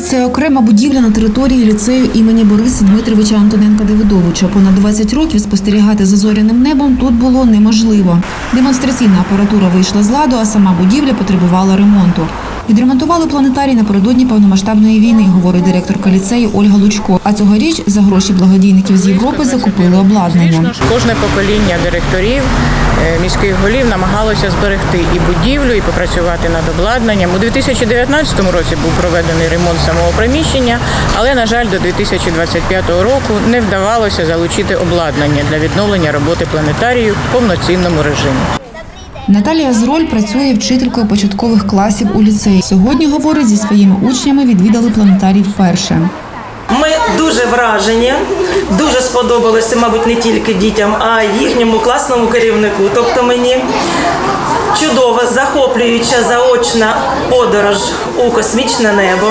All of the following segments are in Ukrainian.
Це окрема будівля на території ліцею імені Бориса Дмитровича Антоненка Давидовича. Понад 20 років спостерігати за зоряним небом тут було неможливо. Демонстраційна апаратура вийшла з ладу, а сама будівля потребувала ремонту. Відремонтували планетарій напередодні повномасштабної війни, говорить директорка ліцею Ольга Лучко. А цьогоріч за гроші благодійників з Європи закупили обладнання. Кожне покоління директорів е, міських голів намагалося зберегти і будівлю, і попрацювати над обладнанням. У 2019 році був проведений ремонт самого приміщення, але на жаль, до 2025 року не вдавалося залучити обладнання для відновлення роботи планетарію в повноцінному режимі. Наталія Зроль працює вчителькою початкових класів у ліцеї. Сьогодні говорить зі своїми учнями, відвідали планетарій вперше. Ми дуже вражені, дуже сподобалося, мабуть, не тільки дітям, а й їхньому класному керівнику. Тобто мені чудова, захоплююча заочна подорож у космічне небо.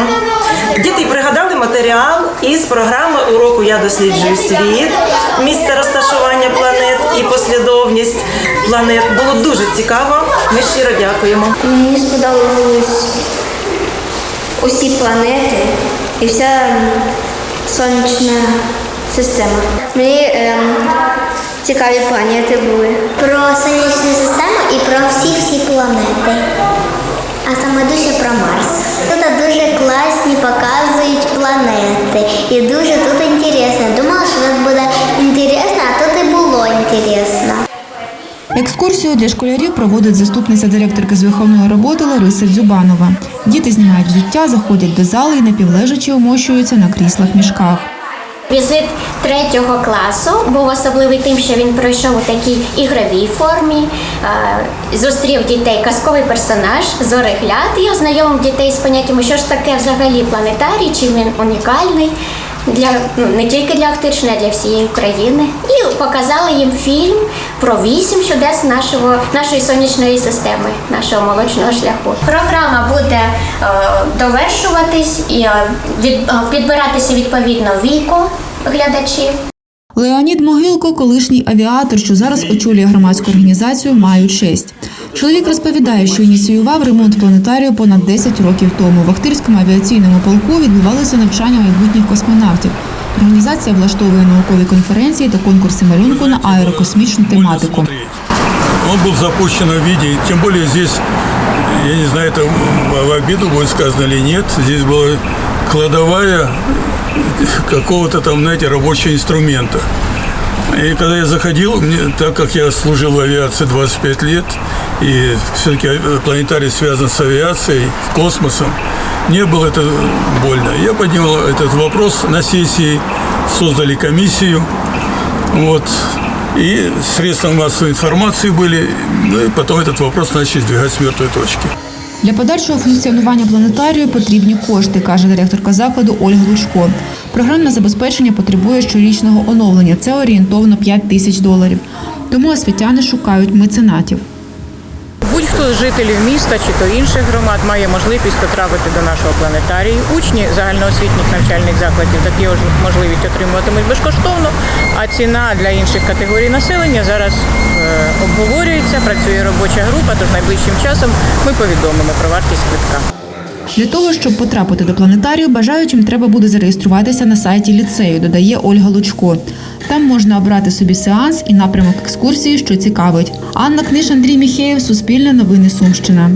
Діти пригадали матеріал із програми уроку Я досліджую світ, місце розташування планет і послідовність планет. Було дуже цікаво. Ми щиро дякуємо. Мені сподобались усі планети і вся сонячна система. Мені ем, цікаві планети були. Про сонячну систему і про всі-всі планети. А саме дуже про Марс. Тут дуже класні показують планети. І дуже тут інтересно. Екскурсію для школярів проводить заступниця директорки з виховної роботи Лариса Дзюбанова. Діти знімають взуття, заходять до зали і напівлежачі умощуються на кріслах мішках. Візит третього класу був особливий тим, що він пройшов у такій ігровій формі, е, зустрів дітей казковий персонаж, зорегляд і ознайомив дітей з поняттями, що ж таке взагалі планетарій, чим він унікальний для ну, не тільки для Актичної, а для всієї України. І показали їм фільм про вісім чудес нашого, нашої сонячної системи, нашого молочного шляху. Програма буде е, довершуватись і е, від, е, підбиратися відповідно віку глядачів. Леонід Могилко, колишній авіатор, що зараз очолює громадську організацію Маю честь. Чоловік розповідає, що ініціював ремонт планетарію понад 10 років тому. В Охтирському авіаційному полку відбувалися навчання майбутніх космонавтів. Організація влаштовує наукові конференції та конкурси малюнку на аерокосмічну тематику. Он был в запущенном виде, тем более здесь, я не знаю, это в обиду будет сказано или нет, здесь была кладовая какого-то там, знаете, рабочего инструмента. И когда я заходил, мне, так как я служил в авиации 25 лет, и все-таки планетарий связан с авиацией, с космосом, мне было это больно. Я поднял этот вопрос на сессии, создали комиссию, вот, и средства массовой информации были, ну и потом этот вопрос начали сдвигать с мертвой точки. Для подальшого функціонування планетарію потрібні кошти, каже директорка закладу Ольга Лучко. Програмне забезпечення потребує щорічного оновлення. Це орієнтовно 5 тисяч доларів. Тому освітяни шукають меценатів. Будь-хто з жителів міста чи то інших громад має можливість потрапити до нашого планетарію. Учні загальноосвітніх навчальних закладів такі можливість отримуватимуть безкоштовно. А ціна для інших категорій населення зараз е, обговорюється. Працює робоча група. Тож найближчим часом ми повідомимо про вартість квитка. Для того, щоб потрапити до планетарію, бажаючим треба буде зареєструватися на сайті ліцею, додає Ольга Лучко. Там можна обрати собі сеанс і напрямок екскурсії, що цікавить. Анна Книж, Андрій Міхеєв, Суспільне новини Сумщина.